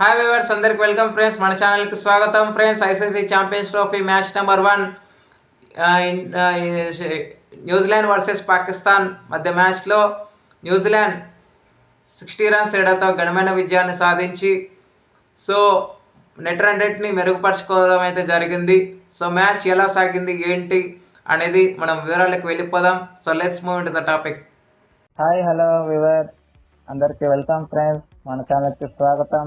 Hi viewers అందరికి welcome friends మన ఛానల్కి స్వాగతం. Friends ICC champions trophy match number one New Zealand versus Pakistan మధ్య మ్యాచ్లో న్యూజిలాండ్ సిక్స్టీ రన్స్ తేడాతో ఘనమైన విజయాన్ని సాధించి సో నెట్ రన్ రేట్ని మెరుగుపరచుకోవడం అయితే జరిగింది. సో మ్యాచ్ ఎలా సాగింది ఏంటి అనేది మనం వివరాలకు వెళ్ళిపోదాం. So let's move in the topic hi hello viewer అందరికీ వెల్కమ్ ఫ్రెండ్స్ మన ఛానల్కి స్వాగతం.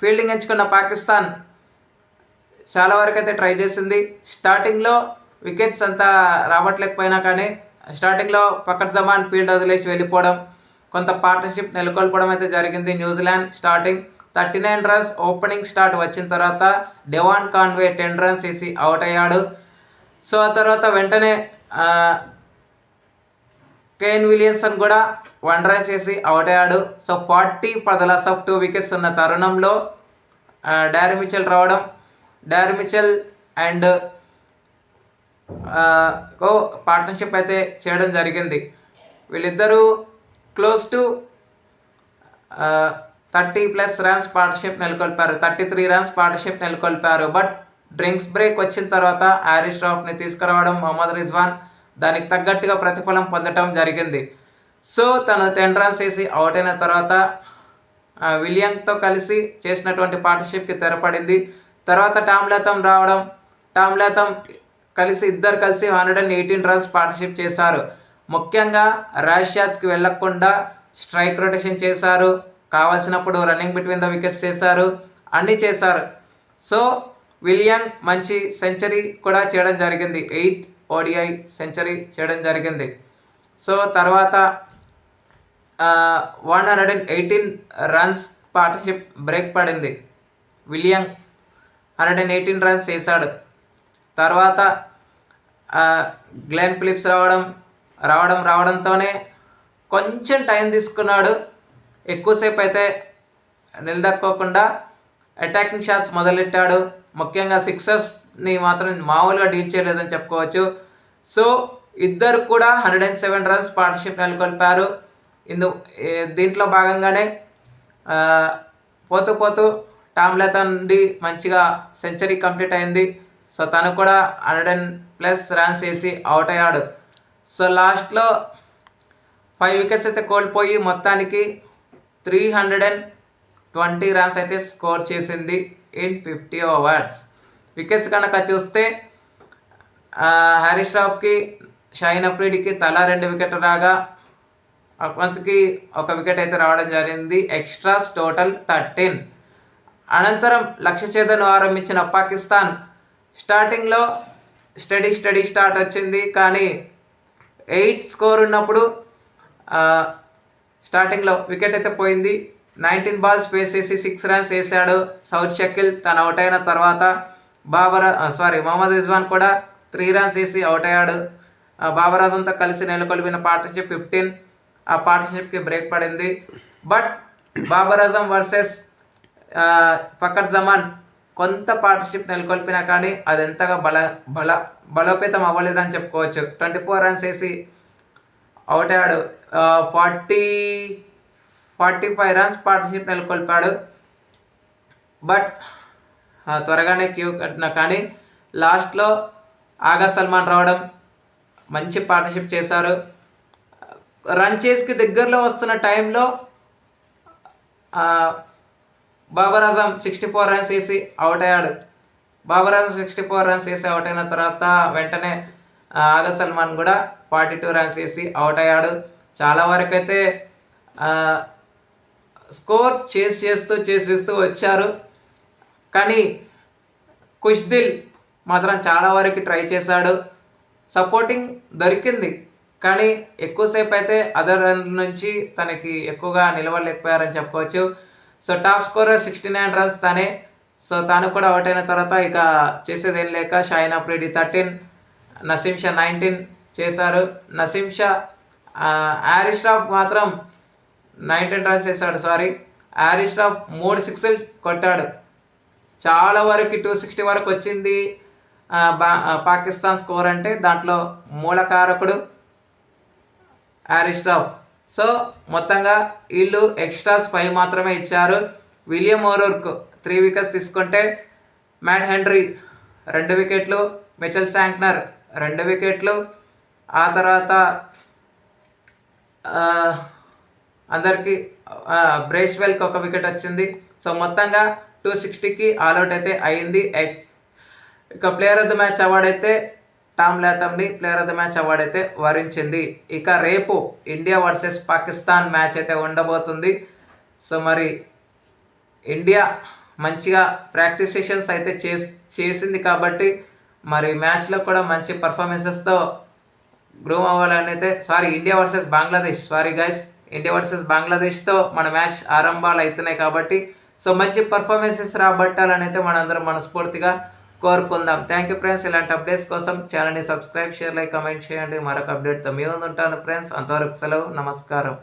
ఫీల్డింగ్ ఎంచుకున్న పాకిస్తాన్ చాలా వరకు అయితే ట్రై చేసింది స్టార్టింగ్లో వికెట్స్ అంతా రావట్లేకపోయినా కానీ స్టార్టింగ్లో ఫకర్ జమాన్ ఫీల్డ్ వదిలేసి వెళ్ళిపోవడం కొంత పార్ట్నర్షిప్ నెలకొల్పడం అయితే జరిగింది New Zealand. Starting thirty nine runs opening start వచ్చిన తర్వాత డెవాన్ కాన్వే టెన్ రన్స్ వేసి అవుట్ అయ్యాడు. సో ఆ తర్వాత వెంటనే కేన్ విలియన్సన్ కూడా వన్ రన్ చేసి అవుట్ అయ్యాడు. So forty for the loss of two wickets ఉన్న తరుణంలో ఆ, డారీ మిచెల్ రావడం Daryl Mitchell and co partnership అయితే చేయడం జరిగింది. వీళ్ళిద్దరూ close to thirty plus runs partnership నెలకొల్పారు. థర్టీ త్రీ రన్స్ పార్ట్నర్షిప్ నెలకొల్పారు. బట్ డ్రింక్స్ బ్రేక్ వచ్చిన తర్వాత హ్యారీస్ రాఫ్ని తీసుకురావడం మొహమ్మద్ రిజ్వాన్ దానికి తగ్గట్టుగా ప్రతిఫలం పొందటం జరిగింది. సో తను టెన్ చేసి అవుట్ అయిన తర్వాత విలియంగ్తో కలిసి చేసినటువంటి పార్ట్నర్షిప్కి తెరపడింది. తర్వాత టామ్లతం రావడం టామ్లతం కలిసి ఇద్దరు కలిసి hundred and eighteen runs partnership చేశారు. ముఖ్యంగా ర్యాష్ షాట్స్కి వెళ్ళకుండా స్ట్రైక్ రొటేషన్ చేశారు. కావాల్సినప్పుడు రన్నింగ్ బిట్వీన్ ద వికెట్స్ చేశారు. అన్నీ చేశారు. సో విలియం మంచి సెంచరీ కూడా చేయడం జరిగింది. ఎయిత్ ఓడిఐ సెంచరీ చేయడం జరిగింది. సో తర్వాత one hundred and eighteen runs partnership break పడింది. William hundred and eighteen runs చేశాడు తర్వాత గ్లెన్ ఫిలిప్స్ రావడం రావడం రావడంతోనే కొంచెం టైం తీసుకున్నాడు. ఎక్కువసేపు అయితే నిలదక్కోకుండా అటాకింగ్ షాట్స్ మొదలెట్టాడు. ముఖ్యంగా సిక్సర్స్ని మాత్రం మామూలుగా డీల్ చేయలేదని చెప్పుకోవచ్చు. సో ఇద్దరు కూడా hundred and seven runs partnership నెలకొల్పారు. ఇందు దీంట్లో భాగంగానే పోతూ పోతూ టామ్ మంచిగా సెంచరీ కంప్లీట్ అయింది. సో తను కూడా హండ్రెడ్ అండ్ ప్లస్ రన్స్ వేసి అవుట్ అయ్యాడు. సో లాస్ట్లో ఫైవ్ వికెట్స్ అయితే కోల్పోయి మొత్తానికి three hundred and twenty runs అయితే స్కోర్ చేసింది ఇన్ ఫిఫ్టీ ఓవర్స్. వికెట్స్ కనుక చూస్తే హరీష్ హ్యారీస్ రాఫ్కి షాయిన్ అఫ్రీడికి తలా రెండు వికెట్లు రాగా అక్వంత్కి ఒక వికెట్ అయితే రావడం జరిగింది. Extras total thirteen. అనంతరం లక్ష్య ఛేదను ఆరంభించిన పాకిస్తాన్ స్టార్టింగ్లో స్టడీ స్టడీ స్టార్ట్ వచ్చింది. కానీ ఎయిట్ స్కోర్ ఉన్నప్పుడు స్టార్టింగ్లో వికెట్ అయితే పోయింది. నైన్టీన్ బాల్స్ ఫేస్ చేసి సిక్స్ రన్స్ వేసాడు సౌత్ షకిల్ తను అవుట్ అయిన తర్వాత బాబర్ సారీ మొహమ్మద్ రిజ్వాన్ కూడా త్రీ రన్స్ వేసి అవుట్ అయ్యాడు. బాబర్ అజంతో కలిసి నెలకొల్పిన పార్ట్నర్షిప్ ఫిఫ్టీన్ ఆ పార్ట్నర్షిప్కి బ్రేక్ పడింది. బట్ బాబర్ అజం వర్సెస్ ఫకర్ జమాన్ కొంత పార్ట్నర్షిప్ నెలకొల్పినా కానీ అది ఎంతగా బల బల బలోపేతం అవ్వలేదని చెప్పుకోవచ్చు. ట్వంటీ ఫోర్ రన్స్ వేసి అవుట్ అయ్యాడు. Forty forty five runs partnership నెలకొల్పాడు but త్వరగానే క్యూ కట్టిన కానీ లాస్ట్లో ఆగా సల్మాన్ రావడం మంచి పార్ట్నర్షిప్ చేశారు. రన్ చేస్కి దగ్గరలో వస్తున్న టైంలో Babar Azam sixty four runs వేసి అవుట్ అయ్యాడు. Babar Azam sixty four runs వేసి అవుట్ అయిన తర్వాత వెంటనే ఆగా సల్మాన్ కూడా ఫార్టీ టూ రన్స్ వేసి అవుట్ అయ్యాడు. చాలా వరకు అయితే స్కోర్ చేసి చేస్తూ చేసి చేస్తూ వచ్చారు. కానీ కుష్దిల్ మాత్రం చాలా వరకు ట్రై చేశాడు. సపోర్టింగ్ దొరికింది. కానీ ఎక్కువసేపు అయితే అదర్ రన్ నుంచి తనకి ఎక్కువగా నిలవలేకపోయారని చెప్పుకోవచ్చు so top scorer sixty nine runs తనే. సో తాను కూడా అవుట్ అయిన తర్వాత ఇక చేసేది ఏం లేక షాయిన్ అఫ్రీడి థర్టీన్ నసీం షా నైన్టీన్ చేశారు. నసీం షా రాఫ్ మాత్రం నైన్టీన్ రన్స్ చేశాడు సారీ యారిస్టాఫ్ మూడు సిక్స్లు కొట్టాడు. చాలా వరకు టూ సిక్స్టీ వరకు వచ్చింది. పాకిస్తాన్ స్కోర్ అంటే దాంట్లో మూలకారకుడు యారిస్టాఫ్ సో మొత్తంగా వీళ్ళు ఎక్స్ట్రాస్ ఫైవ్ మాత్రమే ఇచ్చారు. విలియం ఓరోర్క్ త్రీ వికెట్స్ తీసుకుంటే మ్యాట్ హెన్రీ రెండు వికెట్లు మిచెల్ శాంక్నర్ రెండు వికెట్లు ఆ తర్వాత అందరికీ బ్రేస్వెల్కి ఒక వికెట్ వచ్చింది. సో మొత్తంగా టూ సిక్స్టీకి ఆల్అౌట్ అయితే అయింది. ఇక player of the match award అయితే Tom లాథమ్ని player of the match award అయితే వరించింది. ఇక రేపు ఇండియా వర్సెస్ పాకిస్తాన్ మ్యాచ్ అయితే ఉండబోతుంది. సో మరి ఇండియా మంచిగా ప్రాక్టీస్ సెషన్స్ అయితే చేస్ చేసింది కాబట్టి మరి మ్యాచ్లో కూడా మంచి పర్ఫార్మెన్సెస్తో గ్రూమ్ అవ్వాలని అయితే sorry India versus Bangladesh sorry guys India versus బంగ్లాదేశ్తో మన మ్యాచ్ ఆరంభాలు అవుతున్నాయి కాబట్టి సో మంచి పర్ఫార్మెన్సెస్ రాబట్టాలని అయితే మనందరం మనస్ఫూర్తిగా కోరుకుందాం. థ్యాంక్ యూ ఫ్రెండ్స్ ఇలాంటి అప్డేట్స్ కోసం ఛానల్ని సబ్స్క్రైబ్ షేర్ లైక్ కమెంట్ చేయండి. మరొక అప్డేట్తో మీ ముందు ఉంటాను ఫ్రెండ్స్ అంతవరకు సెలవు. నమస్కారం.